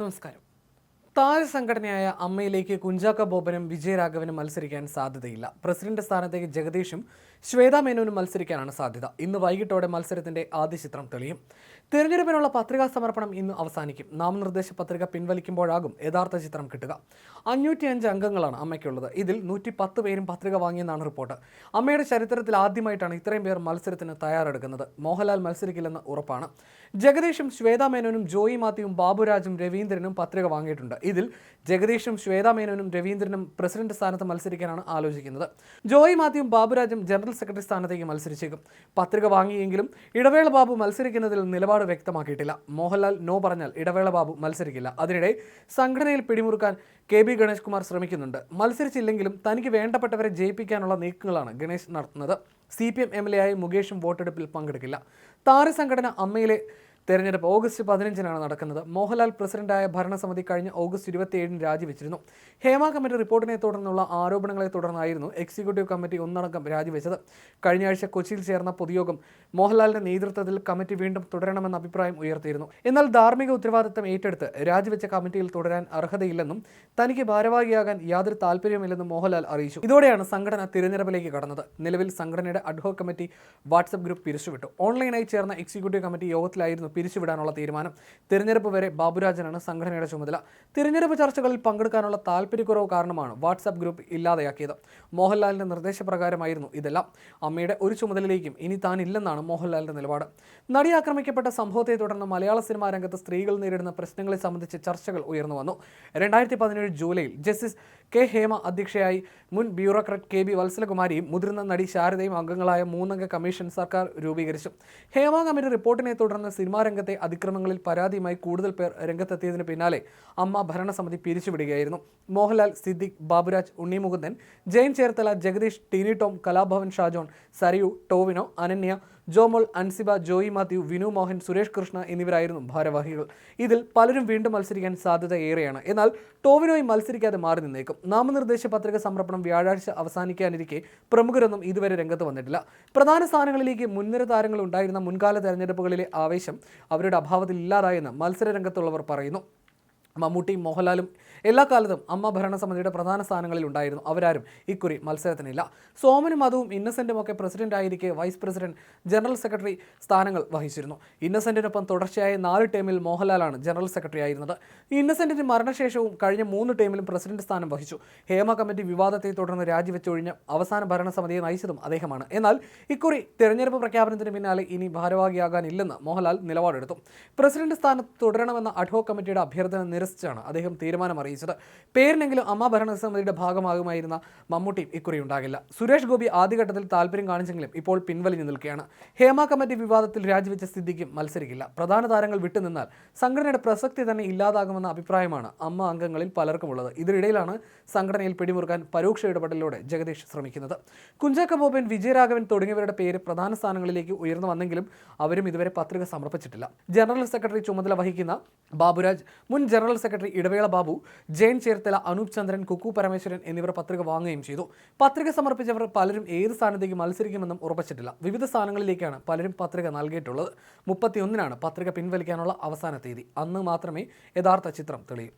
నమస్కారం നമസ്കാരം താരസംഘടനയായ അമ്മയിലേക്ക് കുഞ്ചാക്ക ബോബനും വിജയരാഘവനും മത്സരിക്കാൻ സാധ്യതയില്ല. പ്രസിഡന്റ് സ്ഥാനത്തേക്ക് ജഗദീഷും ശ്വേതാ മേനോനും മത്സരിക്കാനാണ് സാധ്യത. ഇന്ന് വൈകിട്ടോടെ മത്സരത്തിന്റെ ആദ്യ ചിത്രം തെളിയും. തിരഞ്ഞെടുപ്പിനുള്ള പത്രികാ സമർപ്പണം ഇന്ന് അവസാനിക്കും. നാമനിർദ്ദേശ പത്രിക പിൻവലിക്കുമ്പോഴാകും യഥാർത്ഥ ചിത്രം കിട്ടുക. അഞ്ഞൂറ്റി അഞ്ച് അംഗങ്ങളാണ് അമ്മയ്ക്കുള്ളത്. ഇതിൽ നൂറ്റി പത്ത് പേരും പത്രിക വാങ്ങിയെന്നാണ് റിപ്പോർട്ട്. അമ്മയുടെ ചരിത്രത്തിൽ ആദ്യമായിട്ടാണ് ഇത്രയും പേർ മത്സരത്തിന് തയ്യാറെടുക്കുന്നത്. മോഹൻലാൽ മത്സരിക്കില്ലെന്ന് ഉറപ്പാണ്. ജഗദീഷും ശ്വേതാ മേനോനും ജോയി മാത്യുവും ബാബുരാജും രവീന്ദ്രനും പത്രിക വാങ്ങിയിട്ടുണ്ട്. ഇതിൽ ജഗദീഷും ശ്വേതാമേനോനും രവീന്ദ്രനും പ്രസിഡന്റ് സ്ഥാനത്ത് മത്സരിക്കാനാണ് ആലോചിക്കുന്നത്. ജോയി മാത്യുവും ബാബുരാജും ജനറൽ സെക്രട്ടറി സ്ഥാനത്തേക്ക് മത്സരിച്ചേക്കും. പത്രിക വാങ്ങിയെങ്കിലും ഇടവേള ബാബു മത്സരിക്കുന്നതിൽ നിലപാട് വ്യക്തമാക്കിയിട്ടില്ല. മോഹൻലാൽ നോ പറഞ്ഞാൽ ഇടവേള ബാബു മത്സരിക്കില്ല. അതിനിടെ സംഘടനയിൽ പിടിമുറുക്കാൻ കെ ബി ഗണേഷ് കുമാർ ശ്രമിക്കുന്നുണ്ട്. മത്സരിച്ചില്ലെങ്കിലും തനിക്ക് വേണ്ടപ്പെട്ടവരെ ജയിപ്പിക്കാനുള്ള നീക്കങ്ങളാണ് ഗണേഷ് നടത്തുന്നത്. C P M M L A ആയി മുകേഷും വോട്ടെടുപ്പിൽ പങ്കെടുക്കില്ല. താരസംഘടന അമ്മയിലെ തെരഞ്ഞെടുപ്പ് ഓഗസ്റ്റ് പതിനഞ്ചിനാണ് നടക്കുന്നത്. മോഹൻലാൽ പ്രസിഡന്റായ ഭരണസമിതി കഴിഞ്ഞ ഓഗസ്റ്റ് ഇരുപത്തിയേഴിന് രാജിവെച്ചിരുന്നു. ഹേമ കമ്മിറ്റി റിപ്പോർട്ടിനെ തുടർന്നുള്ള ആരോപണങ്ങളെ തുടർന്നായിരുന്നു എക്സിക്യൂട്ടീവ് കമ്മിറ്റി ഒന്നടങ്കം രാജിവെച്ചത്. കഴിഞ്ഞ ആഴ്ച കൊച്ചിയിൽ ചേർന്ന പൊതുയോഗം മോഹൻലാലിന്റെ നേതൃത്വത്തിൽ കമ്മിറ്റി വീണ്ടും തുടരണമെന്ന അഭിപ്രായം ഉയർത്തിയിരുന്നു. എന്നാൽ ധാർമ്മിക ഉത്തരവാദിത്തം ഏറ്റെടുത്ത് രാജിവെച്ച കമ്മിറ്റിയിൽ തുടരാൻ അർഹതയില്ലെന്നും തനിക്ക് ഭാരവാഹിയാകാൻ യാതൊരു താല്പര്യമില്ലെന്നും മോഹൻലാൽ അറിയിച്ചു. ഇതോടെയാണ് സംഘടന തിരഞ്ഞെടുപ്പിലേക്ക് കടന്നത്. നിലവിൽ സംഘടനയുടെ അഡ്ഹോക് കമ്മിറ്റി വാട്സ്ആപ്പ് ഗ്രൂപ്പ് പിരിച്ചുവിട്ടു. ഓൺലൈനായി ചേർന്ന എക്സിക്യൂട്ടീവ് കമ്മിറ്റി യോഗത്തിലായിരുന്നു പിരിച്ചുവിടാനുള്ള തീരുമാനം. തിരഞ്ഞെടുപ്പ് വരെ ബാബുരാജനാണ് സംഘടനയുടെ ചുമതല. തിരഞ്ഞെടുപ്പ് ചർച്ചകളിൽ പങ്കെടുക്കാനുള്ള താല്പര്യക്കുറവ് കാരണമാണ് വാട്സാപ്പ് ഗ്രൂപ്പ് ഇല്ലാതെയാക്കിയത്. മോഹൻലാലിന്റെ നിർദ്ദേശപ്രകാരമായിരുന്നു ഇതെല്ലാം. അമ്മയുടെ ഒരു ചുമതലയിലേക്കും ഇനി താനില്ലെന്നാണ് മോഹൻലാലിന്റെ നിലപാട്. നടി ആക്രമിക്കപ്പെട്ട സംഭവത്തെ തുടർന്ന് മലയാള സിനിമാ രംഗത്ത് സ്ത്രീകൾ നേരിടുന്ന പ്രശ്നങ്ങളെ സംബന്ധിച്ച് ചർച്ചകൾ ഉയർന്നു വന്നു. രണ്ടായിരത്തി പതിനേഴ് ജൂലൈയിൽ ജസ്റ്റിസ് കെ ഹേമ അധ്യക്ഷയായി മുൻ ബ്യൂറോക്രാറ്റ് കെ ബി വത്സലകുമാരിയും മുതിർന്ന നടി ശാരദയും അംഗങ്ങളായ മൂന്നംഗ കമ്മീഷൻ സർക്കാർ രൂപീകരിച്ചു. ഹേമ കമ്മിറ്റി റിപ്പോർട്ടിനെ തുടർന്ന് സിനിമാ രംഗത്തെ അതിക്രമങ്ങളിൽ പരാതിയുമായി കൂടുതൽ പേർ രംഗത്തെത്തിയതിന് പിന്നാലെ അമ്മ ഭരണസമിതി പിരിച്ചുവിടുകയായിരുന്നു. മോഹൻലാൽ സിദ്ദിഖ് ബാബുരാജ് ഉണ്ണിമുകുന്ദൻ ജയൻ ചേർത്തല ജഗദീഷ് ടീനി ടോം കലാഭവൻ ഷാജോൺ സരയു ടോവിനോ അനന്യ ജോമോൾ അൻസിബ ജോയി മാത്യു വിനു മോഹൻ സുരേഷ് കൃഷ്ണ എന്നിവരായിരുന്നു ഭാരവാഹികൾ. ഇതിൽ പലരും വീണ്ടും മത്സരിക്കാൻ സാധ്യത ഏറെയാണ് എന്നാൽ ടോവിനോയി മത്സരിക്കാതെ മാറി നിന്നേക്കും. നാമനിർദ്ദേശ പത്രിക സമർപ്പണം വ്യാഴാഴ്ച അവസാനിക്കാനിരിക്കെ പ്രമുഖരൊന്നും ഇതുവരെ രംഗത്ത് വന്നിട്ടില്ല. പ്രധാന സ്ഥാനങ്ങളിലേക്ക് മുൻനിര താരങ്ങൾ ഉണ്ടായിരുന്ന മുൻകാല തെരഞ്ഞെടുപ്പുകളിലെ ആവേശം അവരുടെ അഭാവത്തിൽ ഇല്ലാതായെന്ന് മത്സര രംഗത്തുള്ളവർ പറയുന്നു. മമ്മൂട്ടിയും മോഹൻലാലും എല്ലാ കാലത്തും അമ്മ ഭരണസമിതിയുടെ പ്രധാന സ്ഥാനങ്ങളിൽ ഉണ്ടായിരുന്നു. അവരാരും ഇക്കുറി മത്സരത്തിനില്ല. സോമനും മധുവും ഇന്നസെന്റും ഒക്കെ പ്രസിഡന്റ് ആയിരിക്കെ വൈസ് പ്രസിഡന്റ് ജനറൽ സെക്രട്ടറി സ്ഥാനങ്ങൾ വഹിച്ചിരുന്നു. ഇന്നസെന്റിനൊപ്പം തുടർച്ചയായ നാല് ടീമിൽ മോഹൻലാലാണ് ജനറൽ സെക്രട്ടറി ആയിരുന്നത്. ഇന്നസെന്റിന്റെ മരണശേഷവും കഴിഞ്ഞ മൂന്ന് ടീമിലും പ്രസിഡന്റ് സ്ഥാനം വഹിച്ചു. ഹേമ കമ്മിറ്റി വിവാദത്തെ തുടർന്ന് രാജിവെച്ചൊഴിഞ്ഞ് അവസാന ഭരണസമിതിയെ നയിച്ചതും അദ്ദേഹമാണ്. എന്നാൽ ഇക്കുറി തെരഞ്ഞെടുപ്പ് പ്രഖ്യാപനത്തിന് പിന്നാലെ ഇനി ഭാരവാഹിയാകാനില്ലെന്ന് മോഹൻലാൽ നിലപാടെടുത്തു. പ്രസിഡന്റ് സ്ഥാനത്ത് തുടരണമെന്ന അഡ്ഹോക് കമ്മിറ്റിയുടെ അഭ്യർത്ഥന നിരസിച്ചാണ് അദ്ദേഹം തീരുമാനം അറിയിച്ചത്. പേരിലെങ്കിലും അമ്മ ഭരണസമിതിയുടെ ഭാഗമാകുമായിരുന്ന മമ്മൂട്ടി ഇക്കുറി ഉണ്ടാകില്ല സുരേഷ് ഗോപി ആദ്യഘട്ടത്തിൽ താല്പര്യം കാണിച്ചെങ്കിലും ഇപ്പോൾ പിൻവലിഞ്ഞു നിൽക്കുകയാണ്. ഹേമ കമ്മിറ്റി വിവാദത്തിൽ രാജിവെച്ച സ്ഥിതിക്കും മത്സരിക്കില്ല. പ്രധാന താരങ്ങൾ വിട്ടുനിന്നാൽ സംഘടനയുടെ പ്രസക്തി തന്നെ ഇല്ലാതാകുമെന്ന അഭിപ്രായമാണ് അമ്മ അംഗങ്ങളിൽ പലർക്കുമുള്ളത്. ഇതിനിടയിലാണ് സംഘടനയിൽ പിടിമുറുക്കാൻ പരോക്ഷ ഇടപെടലിലൂടെ ജഗദീഷ് ശ്രമിക്കുന്നത്. കുഞ്ചാക്ക ബോബൻ വിജയരാഘവൻ തുടങ്ങിയവരുടെ പേര് പ്രധാന സ്ഥാനങ്ങളിലേക്ക് ഉയർന്നു വന്നെങ്കിലും അവരും ഇതുവരെ പത്രിക സമർപ്പിച്ചിട്ടില്ല. ജനറൽ സെക്രട്ടറി ചുമതല വഹിക്കുന്ന ബാബുരാജ് മുൻ ജനറൽ സെക്രട്ടറി ഇടവേള ബാബു ജയൻ ചേർത്തല അനൂപ് ചന്ദ്രൻ കുക്കു പരമേശ്വരൻ എന്നിവർ പത്രിക വാങ്ങുകയും ചെയ്തു. പത്രിക സമർപ്പിച്ചവർ പലരും ഏത് സ്ഥാനത്തേക്ക് മത്സരിക്കുമെന്നും ഉറപ്പിച്ചിട്ടില്ല വിവിധ സ്ഥാനങ്ങളിലേക്കാണ് പലരും പത്രിക നൽകിയിട്ടുള്ളത്. മുപ്പത്തിയൊന്നിനാണ് പത്രിക പിൻവലിക്കാനുള്ള അവസാന തീയതി. അന്ന് മാത്രമേ യഥാർത്ഥ ചിത്രം തെളിയൂ.